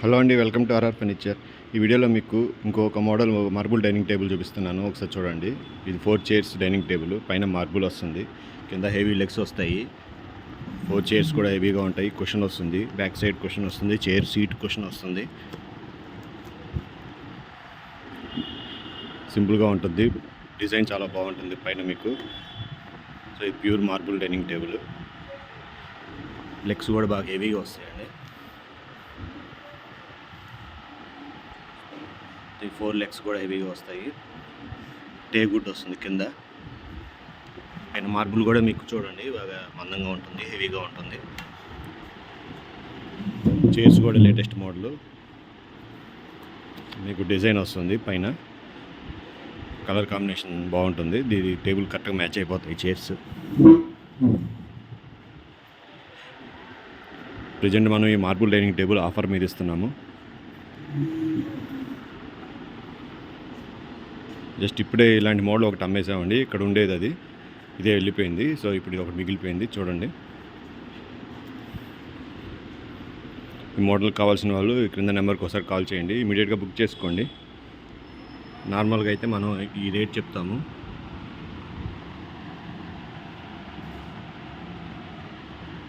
Hello అండి welcome to RR furniture. ఈ వీడియోలో మీకు ఇంకొక మోడల్ మార్బుల్ డైనింగ్ టేబుల్ చూపిస్తున్నాను. ఒకసారి చూడండి. ఇది ఫోర్ చైర్స్ డైనింగ్ టేబుల్. పైన మార్బుల్ వస్తుంది. కింద హెవీ లెగ్స్ వస్తాయి. ఫోర్ చైర్స్ కూడా హెవీగా ఉంటాయి. క్వశ్చన్ వస్తుంది. బ్యాక్ సైడ్ క్వశ్చన్ వస్తుంది. చైర్ సీట్ క్వశ్చన్ వస్తుంది. సింపుల్గా ఉంటుంది. డిజైన్ చాలా బాగుంటుంది పైన మీకు. సో ఇది pure marble dining table. Legs కూడా బాగా హెవీగా వస్తాయండి. ఈ ఫోర్ లెగ్స్ కూడా హెవీగా వస్తాయి. టే గుడ్ వస్తుంది కింద. పైన మార్బుల్ కూడా మీకు చూడండి బాగా మందంగా ఉంటుంది హెవీగా ఉంటుంది. చైర్స్ కూడా లేటెస్ట్ మోడల్. మీకు డిజైన్ వస్తుంది పైన. కలర్ కాంబినేషన్ బాగుంటుంది. దీని టేబుల్ కరెక్ట్గా మ్యాచ్ అయిపోతాయి చైర్స్. ప్రజెంట్ మనం ఈ మార్బుల్ డైనింగ్ టేబుల్ ఆఫర్ మీద ఇస్తున్నాము. జస్ట్ ఇప్పుడే ఇలాంటి మోడల్ ఒకటి అమ్మేసామండి. ఇక్కడ ఉండేది అది. ఇదే వెళ్ళిపోయింది. సో ఇప్పుడు ఇది ఒకటి మిగిలిపోయింది. చూడండి. ఈ మోడల్ కావాల్సిన వాళ్ళు ఈ క్రింద నెంబర్కి ఒకసారి కాల్ చేయండి. ఇమీడియట్గా బుక్ చేసుకోండి. నార్మల్గా అయితే మనం ఈ రేట్ చెప్తాము.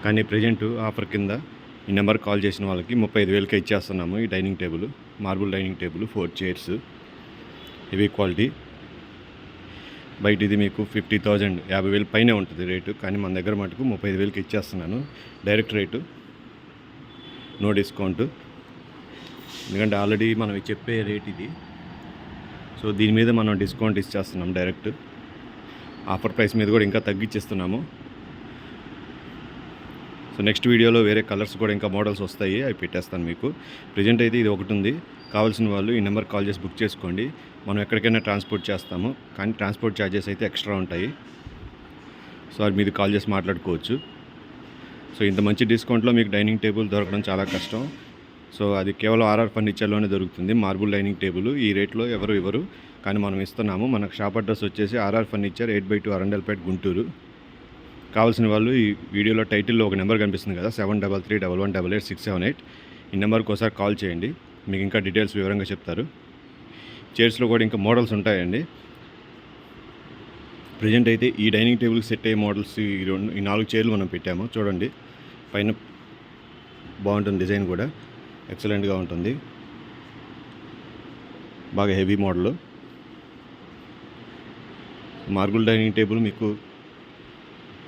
కానీ ప్రజెంట్ ఆఫర్ కింద ఈ నెంబర్ కాల్ చేసిన వాళ్ళకి ముప్పై ఐదు వేలకే ఇచ్చేస్తున్నాము ఈ dining table. Marble dining table four chairs. Heavy quality. బయట ఇది మీకు ఫిఫ్టీ థౌజండ్ యాభై వేలు పైనే ఉంటుంది రేటు. కానీ మన దగ్గర మటుకు ముప్పై ఐదు వేలకి ఇచ్చేస్తున్నాను. Direct rate. No discount. ఎందుకంటే ఆల్రెడీ మనం చెప్పే రేట్ ఇది. సో దీని మీద మనం డిస్కౌంట్ ఇచ్చేస్తున్నాం డైరెక్ట్. ఆఫర్ ప్రైస్ మీద కూడా ఇంకా తగ్గించేస్తున్నాము సో నెక్స్ట్ వీడియోలో వేరే కలర్స్ కూడా ఇంకా మోడల్స్ వస్తాయి. అవి పెట్టేస్తాను మీకు. ప్రజెంట్ అయితే ఇది ఒకటి ఉంది. కావాల్సిన వాళ్ళు ఈ నెంబర్ కాల్ చేసి బుక్ చేసుకోండి. మనం ఎక్కడికైనా ట్రాన్స్పోర్ట్ చేస్తాము. కానీ ట్రాన్స్పోర్ట్ ఛార్జెస్ అయితే ఎక్స్ట్రా ఉంటాయి. సో అది మీరు కాల్ చేసి మాట్లాడుకోవచ్చు. సో ఇంత మంచి డిస్కౌంట్లో మీకు డైనింగ్ టేబుల్ దొరకడం చాలా కష్టం. సో అది కేవలం ఆర్ఆర్ ఫర్నిచర్లోనే దొరుకుతుంది. మార్బుల్ డైనింగ్ టేబుల్ ఈ రేట్లో ఎవరు ఇవ్వరు. కానీ మనం ఇస్తున్నాము. మనకు షాప్ అడ్రస్ వచ్చేసి RR furniture eight by two Arundelpet Guntur. కావాల్సిన వాళ్ళు ఈ వీడియోలో టైటిల్లో ఒక నెంబర్ కనిపిస్తుంది కదా seven double three double one double eight six seven eight. ఈ నెంబర్కి ఒకసారి కాల్ చేయండి. మీకు ఇంకా డీటెయిల్స్ వివరంగా చెప్తారు. చైర్స్లో కూడా ఇంకా మోడల్స్ ఉంటాయండి. ప్రజెంట్ అయితే ఈ డైనింగ్ టేబుల్కి సెట్ అయ్యే మోడల్స్ ఈ రెండు ఈ నాలుగు చైర్లు మనం పెట్టాము. చూడండి పైన బాగుంటుంది డిజైన్ కూడా. ఎక్సలెంట్గా ఉంటుంది. బాగా heavy model. Marble dining table మీకు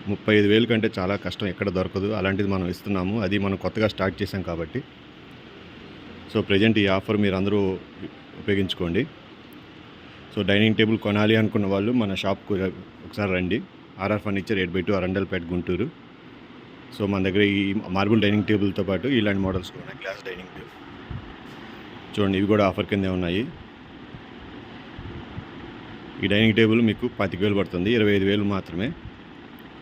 ముప్పై ఐదు వేలు కంటే చాలా కష్టం. ఎక్కడ దొరకదు. అలాంటిది మనం ఇస్తున్నాము. అది మనం కొత్తగా స్టార్ట్ చేసాం కాబట్టి. సో ప్రజెంట్ ఈ ఆఫర్ మీరు అందరూ ఉపయోగించుకోండి. సో డైనింగ్ టేబుల్ కొనాలి అనుకున్న వాళ్ళు మన షాప్కు ఒకసారి రండి. RR furniture eight by two Arundelpeta Guntur. So మన దగ్గర ఈ మార్బుల్ డైనింగ్ టేబుల్తో పాటు ఇలాంటి మోడల్స్ కూడా ఉన్నాయి గ్లాస్ డైనింగ్ టేబుల్. చూడండి ఇవి కూడా ఆఫర్ కిందే ఉన్నాయి. ఈ డైనింగ్ టేబుల్ మీకు పాతిక వేలు పడుతుంది ఇరవై ఐదు వేలు మాత్రమే.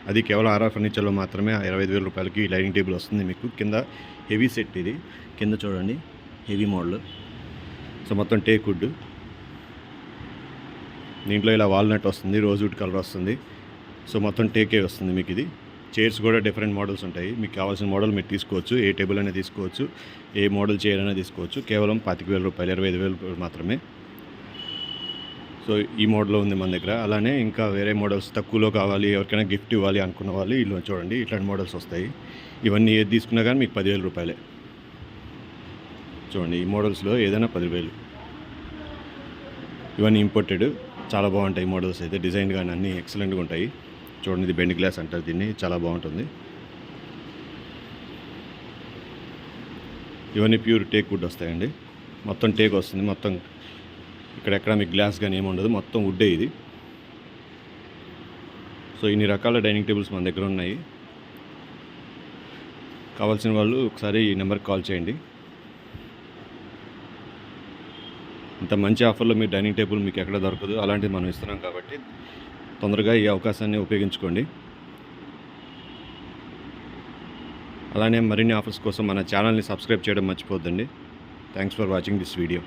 అది కేవలం ఆర్ఆర్ ఫర్నిచర్లో మాత్రమే ఇరవై ఐదు వేల రూపాయలకి ఈ డైనింగ్ టేబుల్ వస్తుంది మీకు. కింద హెవీ సెట్ ఇది. కింద చూడండి. Heavy model. సో మొత్తం టేక్ వుడ్. దీంట్లో ఇలా వాల్నట్ వస్తుంది రోజ్వుడ్ కలర్ వస్తుంది. సో మొత్తం టేకే వస్తుంది మీకు ఇది చైర్స్ కూడా డిఫరెంట్ మోడల్స్ ఉంటాయి. మీకు కావాల్సిన మోడల్ మీరు తీసుకోవచ్చు. ఏ టేబుల్ అయినా తీసుకోవచ్చు. ఏ మోడల్ చైర్ అయినా తీసుకోవచ్చు. కేవలం పాతిక వేల రూపాయలు ఇరవై ఐదు వేల రూపాయలు మాత్రమే. సో ఈ మోడల్ ఉంది మన దగ్గర. అలానే ఇంకా వేరే మోడల్స్ తక్కువలో కావాలి ఎవరికైనా గిఫ్ట్ ఇవ్వాలి అనుకున్న వాళ్ళు ఇల్లు చూడండి. ఇట్లాంటి మోడల్స్ వస్తాయి. ఇవన్నీ ఏది తీసుకున్నా కానీ మీకు పదివేల రూపాయలే. చూడండి ఈ మోడల్స్లో ఏదైనా పదివేలు. ఇవన్నీ ఇంపోర్టెడ్ చాలా బాగుంటాయి మోడల్స్ అయితే. డిజైన్ కానీ అన్నీ ఎక్సలెంట్గా ఉంటాయి. చూడండి ఇది బెండ్ గ్లాస్ అంటారు దీన్ని. చాలా బాగుంటుంది. ఇవన్నీ ప్యూర్ టేక్ వుడ్ వస్తాయండి. మొత్తం టేక్ వస్తుంది. మొత్తం ఇక్కడెక్కడ మీకు గ్లాస్ కానీ ఏముండదు ఉండదు. మొత్తం వుడ్డే ఇది. సో ఇన్ని రకాల డైనింగ్ టేబుల్స్ మన దగ్గర ఉన్నాయి. కావాల్సిన వాళ్ళు ఒకసారి ఈ నెంబర్కి కాల్ చేయండి. ఇంత మంచి ఆఫర్లో మీ డైనింగ్ టేబుల్ మీకు ఎక్కడ దొరకదు అలాంటిది మనం ఇస్తున్నాం కాబట్టి తొందరగా ఈ అవకాశాన్ని ఉపయోగించుకోండి. అలానే మరిన్ని ఆఫర్స్ కోసం మన ఛానల్ని సబ్స్క్రైబ్ చేయడం మర్చిపోద్దండి thanks for watching this video